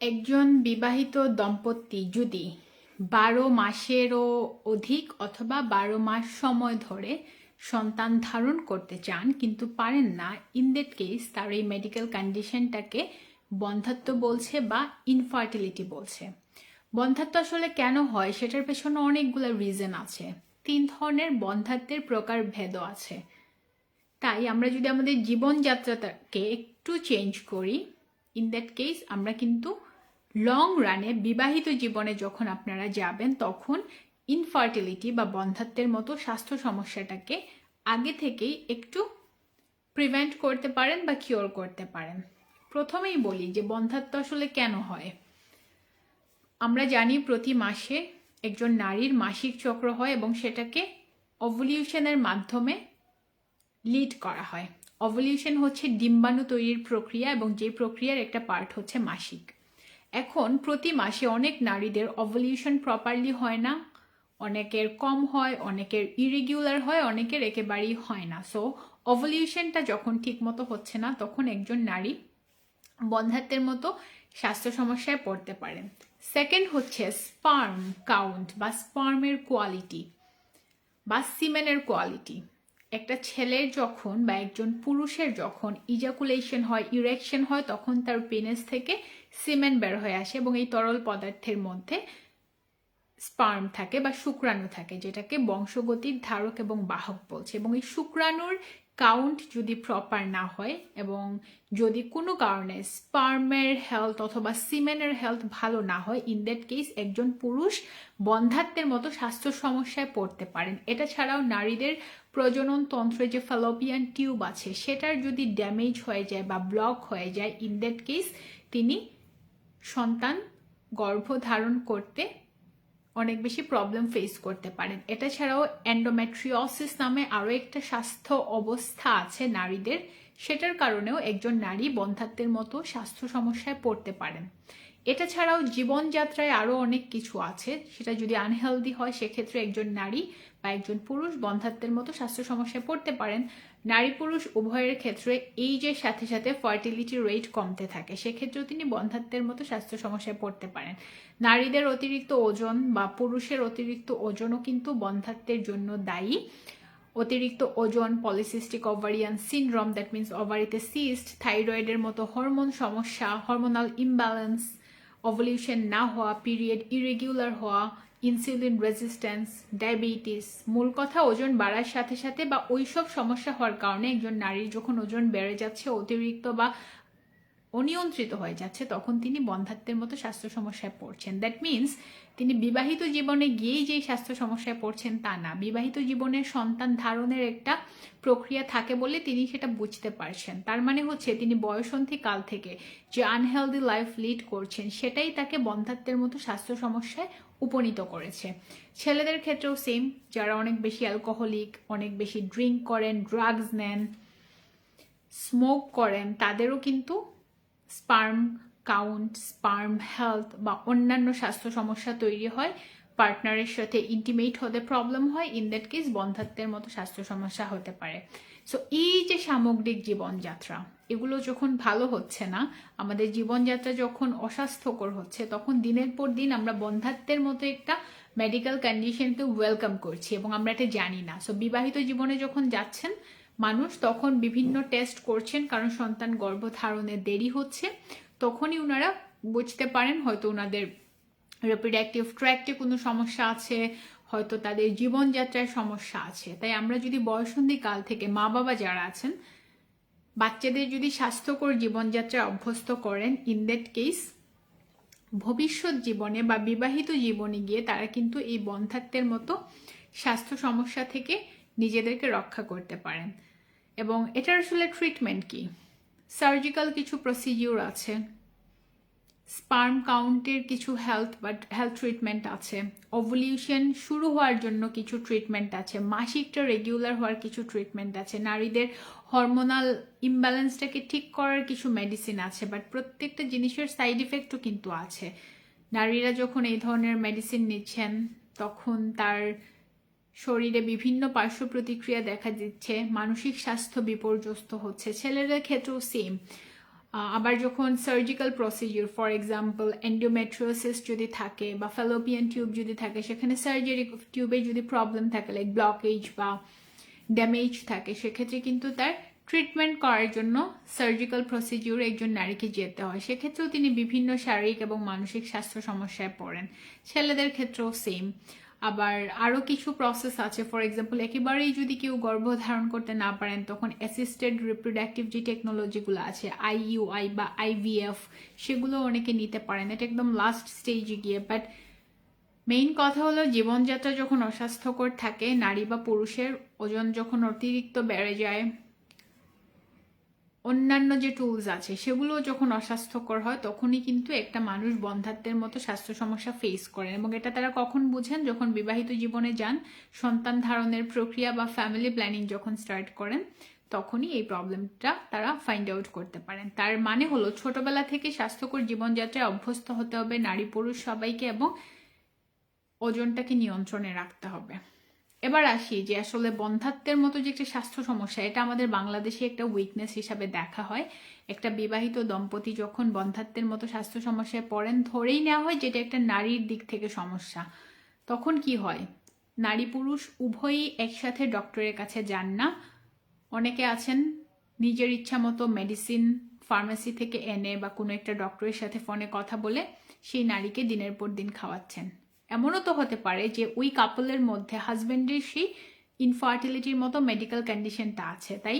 একজন বিবাহিত দম্পতি যদি বারো মাসেরও অধিক অথবা বারো মাস সময় ধরে সন্তান ধারণ করতে চান, কিন্তু পারেন না ইন দ্যাট কেস তার এই মেডিকেল কন্ডিশনটাকে বন্ধাত্ব বলছে বা ইনফার্টিলিটি বলছে। বন্ধাত্ব আসলে কেন হয় সেটার পেছনে অনেকগুলো রিজন আছে। তিন ধরনের বন্ধাত্বের প্রকার ভেদও আছে। তাই আমরা যদি আমাদের জীবনযাত্রাটাকে একটু চেঞ্জ করি ইন দ্যাট কেস আমরা কিন্তু লং রানে বিবাহিত জীবনে যখন আপনারা যাবেন, তখন ইনফার্টিলিটি বা বন্ধাত্বের মতো স্বাস্থ্য সমস্যাটাকে আগে থেকেই একটু প্রিভেন্ট করতে পারেন বা কিওর করতে পারেন। প্রথমেই বলি যে বন্ধাত্ব আসলে কেন হয়? আমরা জানি প্রতি মাসে একজন নারীর মাসিক চক্র হয় এবং সেটাকে অভলিউশনের মাধ্যমে লিড করা হয়। অভলিউশন হচ্ছে ডিম্বাণু তৈরির প্রক্রিয়া এবং যে প্রক্রিয়ার একটা পার্ট হচ্ছে মাসিক। এখন প্রতি মাসে অনেক নারীদের অভলিউশন প্রপারলি হয় না। অনেকের কম হয়, অনেকের ইরেগুলার হয়, অনেকের একেবারেই হয় না। সো অভলিউশনটা যখন ঠিকমতো হচ্ছে না, তখন একজন নারী বন্ধাত্বের মতো স্বাস্থ্য সমস্যায় পড়তে পারেন। সেকেন্ড হচ্ছে স্পার্ম কাউন্ট বা স্পার্মের কোয়ালিটি বা সিমেনের কোয়ালিটি একটা ছেলের যখন বা একজন পুরুষের যখন ইজাকুলেশন হয় ইরেকশন হয়, তখন তার পেনেস থেকে সিমেন্ট বের হয়ে আসে এবং এই তরল পদার্থের মধ্যে স্পার্ম থাকে বা শুক্রাণু থাকে, যেটাকে বংশগতির ধারক এবং বাহক বলছে। এবং এই শুক্রাণুর কাউন্ট যদি প্রপার না হয় এবং যদি কোনো কারণে স্পার্মের হেলথ অথবা সিমেনের হেলথ ভালো না হয় ইন দ্যাট কেস একজন পুরুষ বন্ধাত্বের মতো স্বাস্থ্য সমস্যায় পড়তে পারেন। এটা ছাড়াও নারীদের প্রজনন তন্ত্রে যে ফ্যালোপিয়ান টিউব আছে, সেটার যদি ড্যামেজ হয়ে যায় বা ব্লক হয়ে যায় ইন দ্যাট কেস তিনি সন্তান গর্ভধারণ করতে অনেক বেশি প্রবলেম ফেস করতে পারেন। এটা ছাড়াও অ্যান্ডোমেট্রিওসিস নামে আরও একটা স্বাস্থ্য অবস্থা আছে নারীদের। সেটার কারণেও একজন নারী বন্ধাত্বের মতো স্বাস্থ্য সমস্যায় পড়তে পারেন। এটা ছাড়াও জীবনযাত্রায় আরও অনেক কিছু আছে। সেটা যদি আনহেলদি হয়, সেক্ষেত্রে একজন নারী বা একজন পুরুষ বন্ধাত্বের মতো স্বাস্থ্য সমস্যায় পড়তে পারেন। নারী পুরুষ উভয়ের ক্ষেত্রে এই যে সাথে সাথে ফার্টিলিটি রেট কমতে থাকে, সেক্ষেত্রেও তিনি বন্ধাত্বের মতো স্বাস্থ্য সমস্যায় পড়তে পারেন। নারীদের অতিরিক্ত ওজন বা পুরুষের অতিরিক্ত ওজনও কিন্তু বন্ধাত্বের জন্য দায়ী। অতিরিক্ত ওজন polycystic ovarian syndrome that means ওভারিতে cyst থাইরয়েডের মতো হরমোন সমস্যা হরমোনাল ইমব্যালেন্স ওভলিউশন না হওয়া, পিরিয়ড ইরেগুলার হওয়া, ইনসুলিন রেজিস্ট্যান্স, ডায়াবেটিস, মূল কথা ওজন বাড়ার সাথে সাথে বা ওইসব সমস্যা হওয়ার কারণে একজন নারীর যখন ওজন বেড়ে যাচ্ছে, অতিরিক্ত বা অনিয়ন্ত্রিত হয়ে যাচ্ছে, তখন তিনি বন্ধাত্বের মতো স্বাস্থ্য সমস্যায় পড়ছেন। দ্যাট মিনস তিনি বিবাহিত জীবনে গিয়েই যেই স্বাস্থ্য সমস্যায় পড়ছেন তা না। বিবাহিত জীবনের সন্তান ধারণের একটা প্রক্রিয়া থাকে বলে তিনি সেটা বুঝতে পারছেন। তার মানে হচ্ছে তিনি বয়সন্ধি কাল থেকে যে আনহেলদি লাইফ লিড করছেন, সেটাই তাকে বন্ধাত্বের মতো স্বাস্থ্য সমস্যায় উপনীত করেছে। ছেলেদের ক্ষেত্রেও সেম যারা অনেক বেশি অ্যালকোহলিক অনেক বেশি ড্রিঙ্ক করেন ড্রাগস নেন স্মোক করেন, তাদেরও কিন্তু স্পার্ম কাউন্ট, স্পার্ম হেলথ বা অন্যান্য স্বাস্থ্য সমস্যা তৈরি হয়, পার্টনারের সাথে ইন্টিমেট হতে প্রবলেম হয় ইন দ্যাট কেস বন্ধাত্বের মতো স্বাস্থ্য সমস্যা হতে পারে। সো এই যে সামগ্রিক জীবনযাত্রা, এগুলো যখন ভালো হচ্ছে না, আমাদের জীবনযাত্রা যখন অস্বাস্থ্যকর হচ্ছে, তখন দিনের পর দিন আমরা বন্ধাত্বের মতো একটা মেডিকেল কন্ডিশনকে ওয়েলকাম করছি এবং আমরা এটা জানি না। সো বিবাহিত জীবনে যখন যাচ্ছেন মানুষ তখন বিভিন্ন টেস্ট করছেন, কারণ সন্তান গর্ভধারণে দেরি হচ্ছে, তখনই ওনারা বুঝতে পারেন হয়তো ওনাদের রিপ্রোডাক্টিভ ট্র্যাক্টে কোনো সমস্যা আছে, হয়তো তাদের জীবনযাত্রায় সমস্যা আছে। তাই আমরা যদি বয়সন্ধি কাল থেকে মা বাবা যারা আছেন, বাচ্চাদের যদি স্বাস্থ্যকর জীবনযাত্রা অভ্যস্ত করেন ইন দ্যাট কেস ভবিষ্যৎ জীবনে বা বিবাহিত জীবনে গিয়ে তারা কিন্তু এই বন্ধাত্বের মতো স্বাস্থ্য সমস্যা থেকে নিজেদেরকে রক্ষা করতে পারেন। এবং এটার আসলে ট্রিটমেন্ট কি? সার্জিক্যাল কিছু প্রসিডিউর আছে। স্পার্ম কাউন্টের কিছু হেলথ বাট হেলথ ট্রিটমেন্ট আছে। ওভলিউশন শুরু হওয়ার জন্য কিছু ট্রিটমেন্ট আছে। মাসিকটা রেগুলার হওয়ার কিছু ট্রিটমেন্ট আছে। নারীদের হরমোনাল ইমব্যালেন্সটাকে ঠিক করার কিছু মেডিসিন আছে বাট প্রত্যেকটা জিনিসের সাইড ইফেক্টও কিন্তু আছে। নারীরা যখন এই ধরনের মেডিসিন নিচ্ছেন, তখন তার শরীরে বিভিন্ন পার্শ্ব প্রতিক্রিয়া দেখা দিচ্ছে, মানসিক স্বাস্থ্য বিপর্যস্ত হচ্ছে, ছেলেদের ক্ষেত্রেও সেম আবার যখন surgical procedure for example endometriosis যদি থাকে বা ফেলোপিয়ান টিউব যদি থাকে, সেখানে সার্জারি টিউবে যদি প্রবলেম থাকে লাইক ব্লকেজ বা ড্যামেজ থাকে, সেক্ষেত্রে কিন্তু তার ট্রিটমেন্ট করার জন্য সার্জিক্যাল প্রসিডিউর একজন নারীকে যেতে হয়। সেক্ষেত্রেও তিনি বিভিন্ন শারীরিক এবং মানসিক স্বাস্থ্য সমস্যায় পড়েন। ছেলেদের ক্ষেত্রেও সেম আবার আরও কিছু প্রসেস আছে। ফর এক্সাম্পল একেবারেই যদি কেউ গর্ভধারণ করতে না পারেন, তখন অ্যাসিস্টেড রিপ্রোডাক্টিভ যে টেকনোলজিগুলো আছে আইইউআই বা আইভিএফ সেগুলো অনেকে নিতে পারেন। এটা একদম লাস্ট স্টেজে গিয়ে। বাট মেইন কথা হলো, জীবনযাত্রা যখন অস্বাস্থ্যকর থাকে, নারী বা পুরুষের ওজন যখন অতিরিক্ত বেড়ে যায় অন্যান্য যে টুলস আছে সেগুলো যখন অস্বাস্থ্যকর হয়, তখনই কিন্তু একটা মানুষ বন্ধাত্বের মতো স্বাস্থ্য সমস্যা ফেস করেন এবং এটা তারা কখন বুঝেন? যখন বিবাহিত জীবনে যান, সন্তান ধারণের প্রক্রিয়া বা ফ্যামিলি প্ল্যানিং যখন স্টার্ট করেন, তখনই এই প্রবলেমটা তারা ফাইন্ড আউট করতে পারেন। তার মানে হলো, ছোটবেলা থেকে স্বাস্থ্যকর জীবনযাত্রায় অভ্যস্ত হতে হবে নারী পুরুষ সবাইকে এবং ওজনটাকে নিয়ন্ত্রণে রাখতে হবে। এবার আসি যে আসলে বন্ধাত্বের মতো যে একটা স্বাস্থ্য সমস্যা, এটা আমাদের বাংলাদেশে একটা উইকনেস হিসাবে দেখা হয়। একটা বিবাহিত দম্পতি যখন বন্ধাত্বের মতো স্বাস্থ্য সমস্যায় পড়েন, ধরেই নেওয়া হয় যেটা একটা নারীর দিক থেকে সমস্যা। তখন কি হয়? নারী পুরুষ উভয়ই একসাথে ডক্টরের কাছে যান না। অনেকে আছেন, নিজের ইচ্ছা মতো মেডিসিন ফার্মেসি থেকে এনে বা কোনো একটা ডক্টরের সাথে ফোনে কথা বলে সেই নারীকে দিনের পর দিন খাওয়াচ্ছেন। এমনও তো হতে পারে যে ওই কাপলের মধ্যে হাজব্যান্ডের সেই ইনফার্টিলিটির মতো মেডিকেল কন্ডিশনটা আছে। তাই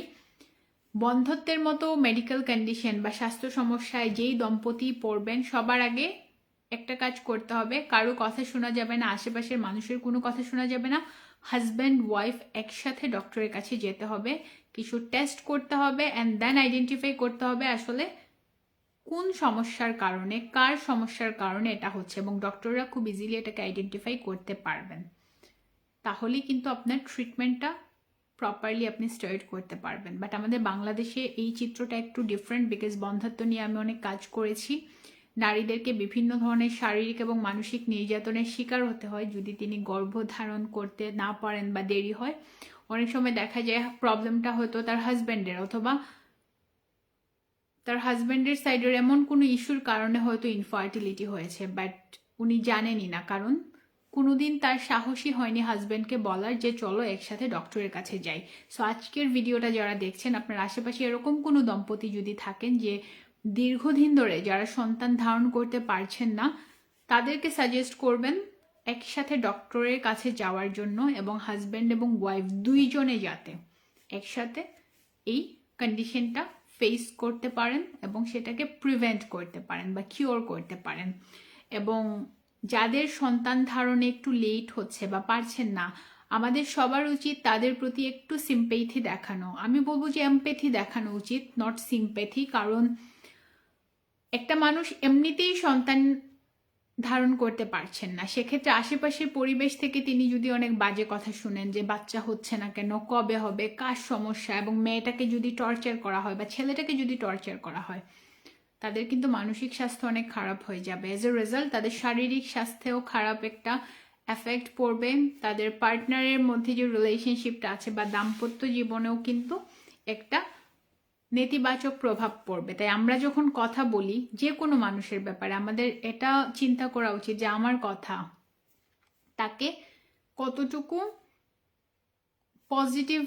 বন্ধত্বের মতো মেডিকেল কন্ডিশন বা স্বাস্থ্য সমস্যায় যেই দম্পতি পড়বেন, সবার আগে একটা কাজ করতে হবে। কারও কথা শোনা যাবে না, আশেপাশের মানুষের কোনো কথা শোনা যাবে না। হাজব্যান্ড ওয়াইফ একসাথে ডক্টরের কাছে যেতে হবে। কিছু টেস্ট করতে হবে অ্যান্ড দেন আইডেন্টিফাই করতে হবে আসলে কোন সমস্যার কারণে, কার সমস্যার কারণে এটা হচ্ছে এবং ডক্টররা খুব ইজিলি এটাকে আইডেন্টিফাই করতে পারবেন। তাহলেই কিন্তু আপনার ট্রিটমেন্টটা প্রপারলি আপনি স্টার্ট করতে পারবেন। বাট আমাদের বাংলাদেশে এই চিত্রটা একটু ডিফারেন্ট বিকজ বন্ধাত্ব নিয়ে আমি অনেক কাজ করেছি। নারীদেরকে বিভিন্ন ধরনের শারীরিক এবং মানসিক নির্যাতনের শিকার হতে হয়। যদি তিনি গর্ভধারণ করতে না পারেন বা দেরি হয়, অনেক সময় দেখা যায় প্রবলেমটা হয়তো তার হাজব্যান্ডের অথবা তার হাজব্যান্ডের সাইডের এমন কোনো ইস্যুর কারণে হয়তো ইনফার্টিলিটি হয়েছে বাট উনি জানেনই না। কারণ কোনোদিন তার সাহসী হয়নি হাজব্যান্ডকে বলার যে, চলো একসাথে ডক্টরের কাছে যাই। সো আজকের ভিডিওটা যারা দেখছেন, আপনার আশেপাশে এরকম কোনো দম্পতি যদি থাকেন যে, দীর্ঘদিন ধরে যারা সন্তান ধারণ করতে পারছেন না, তাদেরকে সাজেস্ট করবেন একসাথে ডক্টরের কাছে যাওয়ার জন্য এবং হাজব্যান্ড এবং ওয়াইফ দুইজনে যাতে একসাথে এই কন্ডিশনটা ফেস করতে পারেন এবং সেটাকে প্রিভেন্ট করতে পারেন বা কিওর করতে পারেন। এবং যাদের সন্তান ধারণে একটু লেট হচ্ছে বা পারছেন না, আমাদের সবার উচিত তাদের প্রতি একটু সিম্পেথি দেখানো। আমি বলব যে এমপেথি দেখানো উচিত নট সিম্পেথি কারণ একটা মানুষ এমনিতেই সন্তান ধারণ করতে পারছেন না। সেক্ষেত্রে আশেপাশের পরিবেশ থেকে তিনি যদি অনেক বাজে কথা শুনেন যে বাচ্চা হচ্ছে না কেন, কবে হবে, কার সমস্যা, এবং মেয়েটাকে যদি টর্চার করা হয় বা ছেলেটাকে যদি টর্চার করা হয়, তাদের কিন্তু মানসিক স্বাস্থ্য অনেক খারাপ হয়ে যাবে। এজ এ রেজাল্ট তাদের শারীরিক স্বাস্থ্যেও খারাপ একটা এফেক্ট পড়বে। তাদের পার্টনারের মধ্যে যে রিলেশনশিপটা আছে বা দাম্পত্য জীবনেও কিন্তু একটা নেতিবাচক প্রভাব পড়বে। তাই আমরা যখন কথা বলি যে কোনো মানুষের ব্যাপারে, আমাদের এটা চিন্তা করা উচিত যে আমার কথা তাকে কতটুকু পজিটিভ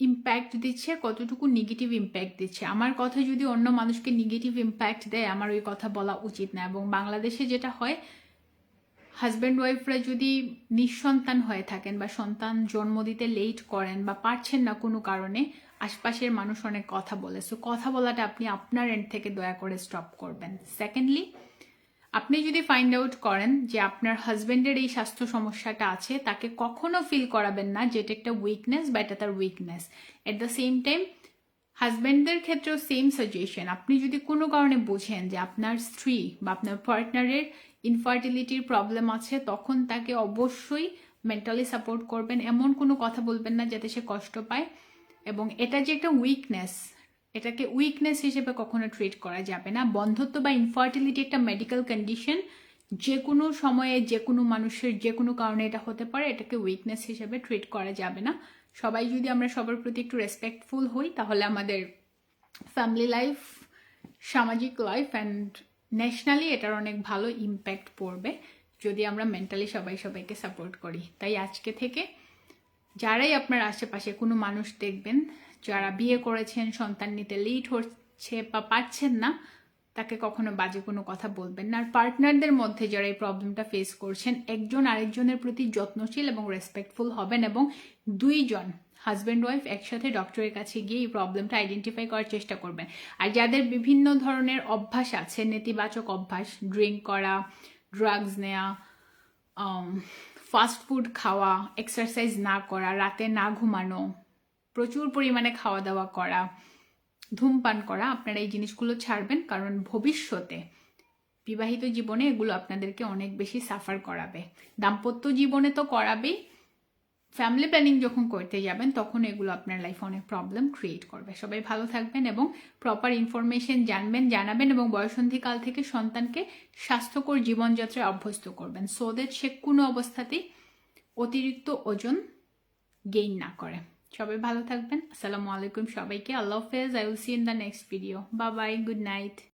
ইম্প্যাক্ট দিচ্ছে, কতটুকু নেগেটিভ ইম্প্যাক্ট দিচ্ছে। আমার কথা যদি অন্য মানুষকে নেগেটিভ ইম্প্যাক্ট দেয়, আমার ওই কথা বলা উচিত না। এবং বাংলাদেশে যেটা হয় হাজব্যান্ড ওয়াইফরা যদি নিঃসন্তান হয়ে থাকেন বা সন্তান জন্ম দিতে লেট করেন বা পারছেন না কোনো কারণে, আশপাশের মানুষ অনেক কথা বলে। সো কথা বলাটা আপনি আপনার এন্ড থেকে দয়া করে স্টপ করবেন। সেকেন্ডলি আপনি যদি ফাইন্ড আউট করেন যে আপনার হাজব্যান্ডের এই স্বাস্থ্য সমস্যাটা আছে, তাকে কখনো ফিল করাবেন না যেটা একটা উইকনেস বা এটা তার weakness at the same time হাজব্যান্ডদের ক্ষেত্রেও সেম সাজেশন আপনি যদি কোনো কারণে বোঝেন যে আপনার স্ত্রী বা আপনার পার্টনারের ইনফার্টিলিটির প্রবলেম আছে, তখন তাকে অবশ্যই মেন্টালি সাপোর্ট করবেন। এমন কোনো কথা বলবেন না যাতে সে কষ্ট পায়। এবং এটা যে একটা উইকনেস এটাকে উইকনেস হিসেবে কখনো ট্রিট করা যাবে না। বন্ধত্ব বা ইনফার্টিলিটি একটা মেডিকেল কন্ডিশন যে কোনো সময়ে যে কোনো মানুষের যে কোনো কারণে এটা হতে পারে, এটাকে উইকনেস হিসেবে ট্রিট করা যাবে না। সবাই যদি আমরা সবার প্রতি একটু রেসপেক্টফুল হই, তাহলে আমাদের ফ্যামিলি লাইফ সামাজিক লাইফ অ্যান্ড ন্যাশনালি এটার অনেক ভালো ইম্প্যাক্ট পড়বে যদি আমরা মেন্টালি সবাই সবাইকে সাপোর্ট করি। তাই আজকে থেকে যারাই আপনার আশেপাশে কোনো মানুষ দেখবেন, যারা বিয়ে করেছেন, সন্তান নিতে লেট হচ্ছে বা পারছেন না, তাকে কখনো বাজে কোনো কথা বলবেন না। আর পার্টনারদের মধ্যে যারা এই প্রবলেমটা ফেস করছেন, একজন আরেকজনের প্রতি যত্নশীল এবং রেসপেক্টফুল হবেন এবং দুইজন হাজব্যান্ড ওয়াইফ একসাথে ডক্টরের কাছে গিয়ে এই প্রবলেমটা আইডেন্টিফাই করার চেষ্টা করবেন। আর যাদের বিভিন্ন ধরনের অভ্যাস আছে, নেতিবাচক অভ্যাস, ড্রিঙ্ক করা ড্রাগস নেওয়া ফাস্ট ফুড খাওয়া এক্সারসাইজ না করা, রাতে না ঘুমানো, প্রচুর পরিমাণে খাওয়া দাওয়া করা, ধূমপান করা, আপনারা এই জিনিসগুলো ছাড়বেন কারণ ভবিষ্যতে বিবাহিত জীবনে এগুলো আপনাদেরকে অনেক বেশি সাফার করাবে। দাম্পত্য জীবনে তো করাবেই ফ্যামিলি প্ল্যানিং যখন করতে যাবেন, তখন এগুলো আপনার লাইফে অনেক প্রবলেম ক্রিয়েট করবে। সবাই ভালো থাকবেন এবং প্রপার ইনফরমেশন জানবেন, জানাবেন এবং বয়সন্ধিকাল থেকে সন্তানকে স্বাস্থ্যকর জীবনযাত্রায় অভ্যস্ত করবেন। সো দ্যাট সে কোনো অবস্থাতেই অতিরিক্ত ওজন গেইন না করে। সবাই ভালো থাকবেন। আসসালামু আলাইকুম সবাইকে। আল্লাহ হাফেজ। I will see in the next video বা বাই গুড নাইট